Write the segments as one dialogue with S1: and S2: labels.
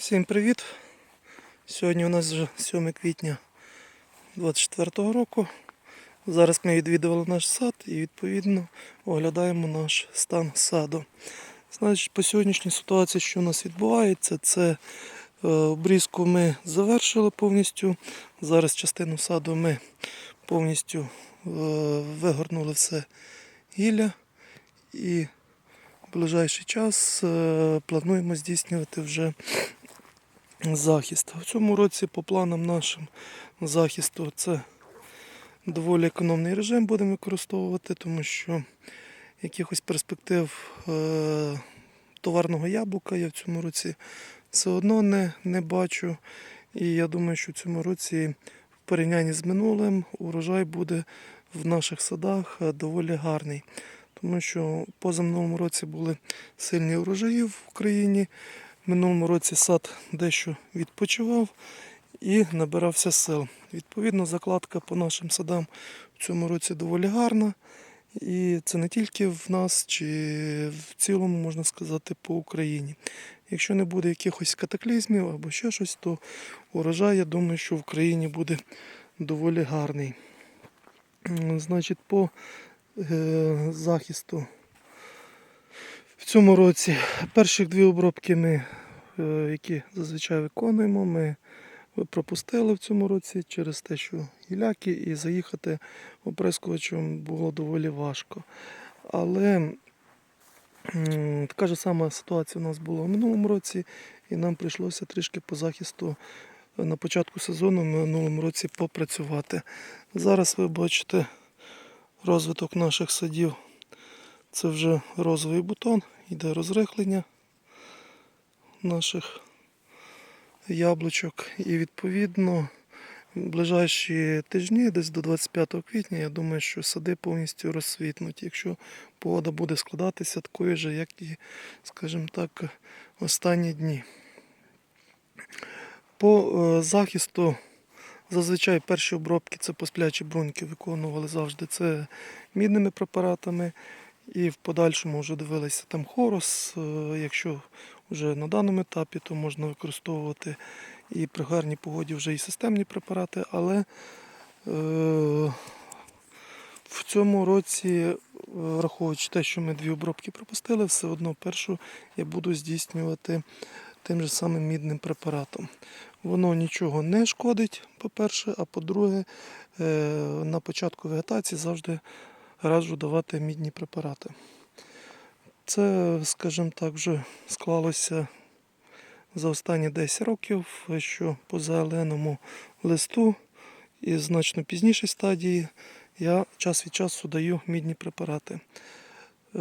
S1: Всім привіт! Сьогодні у нас вже 7 квітня 24 року. Зараз ми відвідували наш сад і відповідно оглядаємо наш стан саду. Значить, по сьогоднішній ситуації, що у нас відбувається, це е, обрізку ми завершили повністю. Зараз частину саду ми повністю е, вигорнули все гілля і в ближайший час е, плануємо здійснювати вже захист. В цьому році по планам нашим захисту це доволі економний режим будемо використовувати, тому що якихось перспектив е, товарного яблука я в цьому році все одно не, не бачу. І я думаю, що в цьому році в порівнянні з минулим урожай буде в наших садах е, доволі гарний. Тому що позаминулому році були сильні урожаї в Україні. Минулому році сад дещо відпочивав і набирався сил. Відповідно, закладка по нашим садам в цьому році доволі гарна. І це не тільки в нас, чи в цілому, можна сказати, по Україні. Якщо не буде якихось катаклізмів або ще щось, то урожай, я думаю, що в Україні буде доволі гарний. Значить, по е, захисту в цьому році перші дві обробки ми, які зазвичай виконуємо, ми пропустили в цьому році через те, що гіляки і заїхати оприскувачем було доволі важко. Але така ж сама ситуація у нас була в минулому році, і нам прийшлося трішки по захисту на початку сезону в минулому році попрацювати. Зараз ви бачите розвиток наших садів. Це вже розовий бутон, йде розрихлення наших яблучок. І відповідно ближайші тижні, десь до 25 квітня, я думаю, що сади повністю розсвітнуть, якщо погода буде складатися такою же, як і, скажімо так, останні дні. По е, захисту зазвичай перші обробки це посплячі бруньки виконували завжди це мідними препаратами. І в подальшому вже дивилися там хорос. е, Якщо вже на даному етапі, то можна використовувати і при гарній погоді вже і системні препарати, але е, в цьому році, е, враховуючи те, що ми дві обробки пропустили, все одно першу я буду здійснювати тим же самим мідним препаратом. Воно нічого не шкодить, по-перше, а по-друге, на початку вегетації завжди раджу давати мідні препарати. Це, скажімо так, вже склалося за останні 10 років, що по зеленому листу і значно пізнішій стадії я час від часу даю мідні препарати. Е,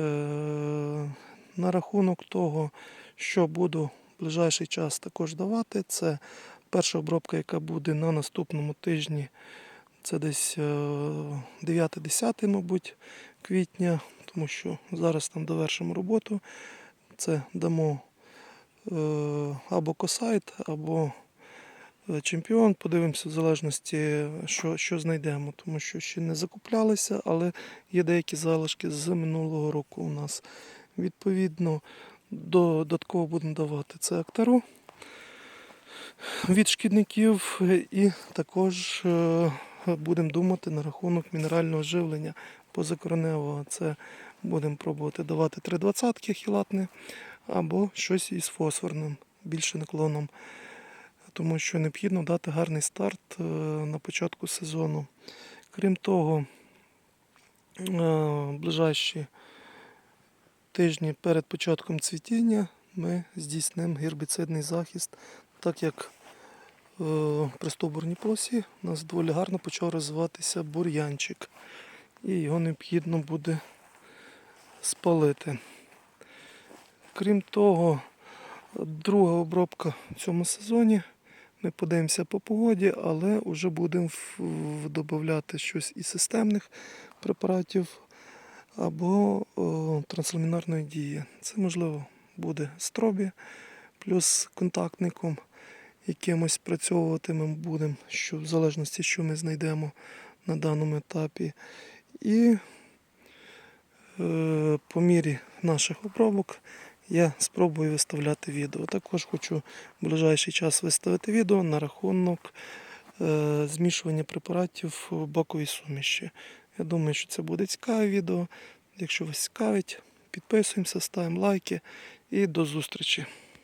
S1: на рахунок того, що буду в ближайший час також давати, це перша обробка, яка буде на наступному тижні. Це десь е, 9-10, мабуть, квітня, тому що зараз там довершимо роботу. Це дамо е, або косайт, або е, чемпіон. Подивимося в залежності, що, що знайдемо, тому що ще не закуплялися, але є деякі залишки з минулого року у нас. Відповідно, додатково будемо давати це актару від шкідників е, і також е, будемо думати на рахунок мінерального живлення позакореневого. Це будемо пробувати давати 3,20 хілатне або щось із фосфорним, більше наклоном, тому що необхідно дати гарний старт е, на початку сезону. Крім того, е, ближайші тижні перед початком цвітіння ми здійснимо гербіцидний захист, так як при стовбурній полосі у нас доволі гарно почав розвиватися бур'янчик. І його необхідно буде спалити. Крім того, друга обробка в цьому сезоні. Ми подивимося по погоді, але вже будемо додавати щось із системних препаратів або о, трансламінарної дії. Це можливо буде стробі плюс контактником якимось спрацьовувати ми будемо, що в залежності, що ми знайдемо на даному етапі. І е, по мірі наших обробок я спробую виставляти відео. Також хочу в ближайший час виставити відео на рахунок е, змішування препаратів в баковій суміші. Я думаю, що це буде цікаве відео. Якщо вас цікавить, підписуємося, ставимо лайки і до зустрічі.